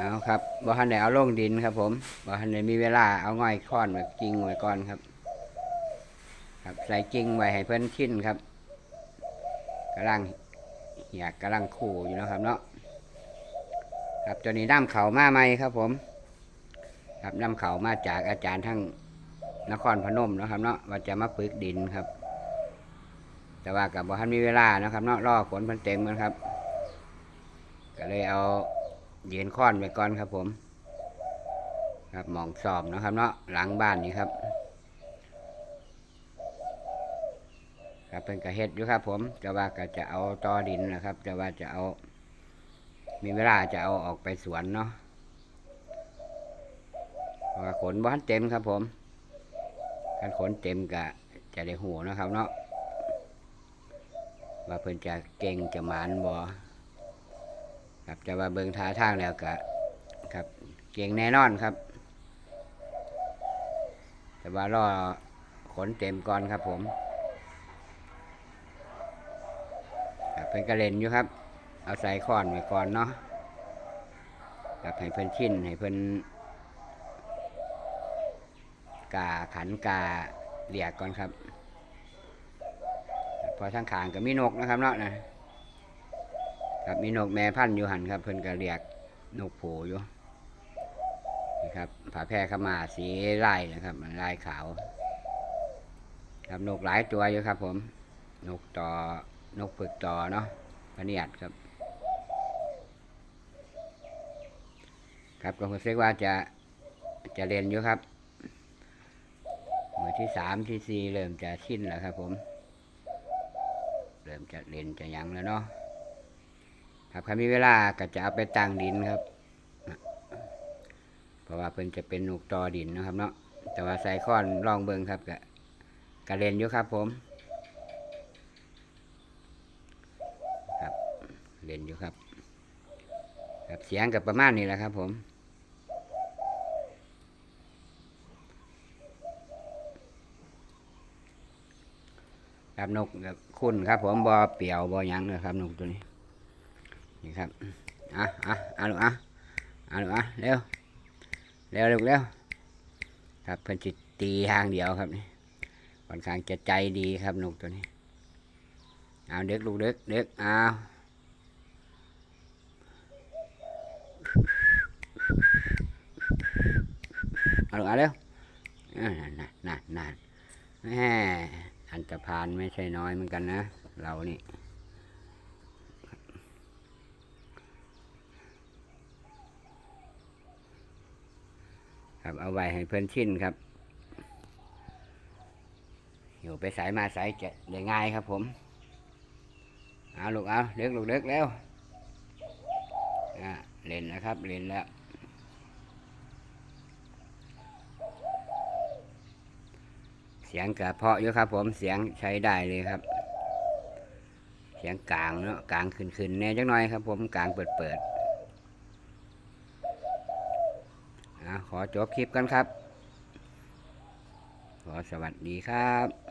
เอาครับบ่ทันได้เอาลงดินครับ ผมบ่ทันได้มีเวลาเอาง่อยค้อนไว้กิ่งไว้ก่อนครับ ครับใส่กิ่งไว้ให้เพิ่นชิ้นครับกำลังอยากกำลังคู่อยู่นะครับเนาะครับตัวนี้น้ำเขามาใหม่ครับ ผม ครับน้ำเขามาจากอาจารย์ทั้งนครพนมนะครับ เนาะว่าจะมาปึกดินครับ แต่ว่ากับบ่ทันมีเวลานะครับ เนาะรอฝนพิ่นเต็มกันครับ ก็เลยเอา ยืนค้อนไว้ก่อนครับผม ครับมองสอบนะครับเนาะหลังบ้านนี่ครับ ครับเป็นกระเฮ็ดอยู่ครับ ผมแต่ว่าก็จะเอาตอดินนะครับแต่ว่าจะเอา มีเวลาจะเอาออกไปสวนเนาะเพราะว่าขนบ้านเต็มครับ ผมการขนเต็มก็จะได้หูนะครับเนาะว่าเพิ่นจะเก่งจะหมานบ่ ครับแต่ว่าเบิงท่าทางแล้วก็ครับ เก่งแน่นอนครับ แต่ว่ารอขนเต็มก่อนครับผมเพิ่นก็เล่นอยู่ครับ เอาใส่ค้อนไว้ก่อนเนาะครับให้เพิ่นชินให้เพิ่นกาขันกาเรียกก่อนครับครับ พอทั้งขางก็มีนกนะครับเนาะนะ ครับมีนกแม่พันธุ์อยู่หันครับ เพิ่นก็เรียกนกโผอยู่นี่ครับผาแพร่ขมาสีลายนะครับลายขาว ครับนกหลายตัวอยู่ครับ ผม นกต่อนกปึกต่อเนาะพะเนียดครับ ครับก็รู้สึกว่าจะจะเรียนอยู่ครับมือที่สามที่สี่เริ่มจะชินแล้วครับ ผม เริ่มจะเรียนจะยังแล้วเนาะ ครับใครมีเวลาก็จะเอาไปตั้งดินครับ เพราะว่าเพิ่นจะเป็นนกตอดินนะครับเนาะแต่ว่าใส่ค้อนลองเบิงครับก็ก็เรียนอยู่ครับ ผมครับเรียนอยู่ครับครับเสียงกับประมาณนี้แหละครับ ผมครับนกกับคุณครับ ผมบอเปี่ยวบอหยังนะครับนกตัวนี้ นี่ครับอะอะอะลูกอะอะลูกอะเร็วเร็วลูกเร็วครับเพิ่นจิตตีทางเดียวครับนี่ค่อนข้างจะใจดีครับนกตัวนี้เอาเด็กลูกเด็กเด็กเอาเอาลูกเอาเร็วนั่นนั่นนั่นนั่นแหมอันตรพานไม่ใช่น้อยเหมือนกันนะ เรานี่ ครับ เอาไว้ให้เพื่อนชินครับ อยู่ไปสายมาสายจะได้ง่ายครับผม เอาลูกเอาเล็กลูกเล็กแล้วอ่าเล่นแล้วครับเล่นแล้วเสียงกระเพาะอยู่ครับ ผมเสียงใช้ได้เลยครับ เสียงกลางเนาะกลางขึ้นๆแน่จังหน่อยครับ ผมกลางเปิดเปิดๆอ่า ขอจบคลิปกันครับ ขอสวัสดีครับ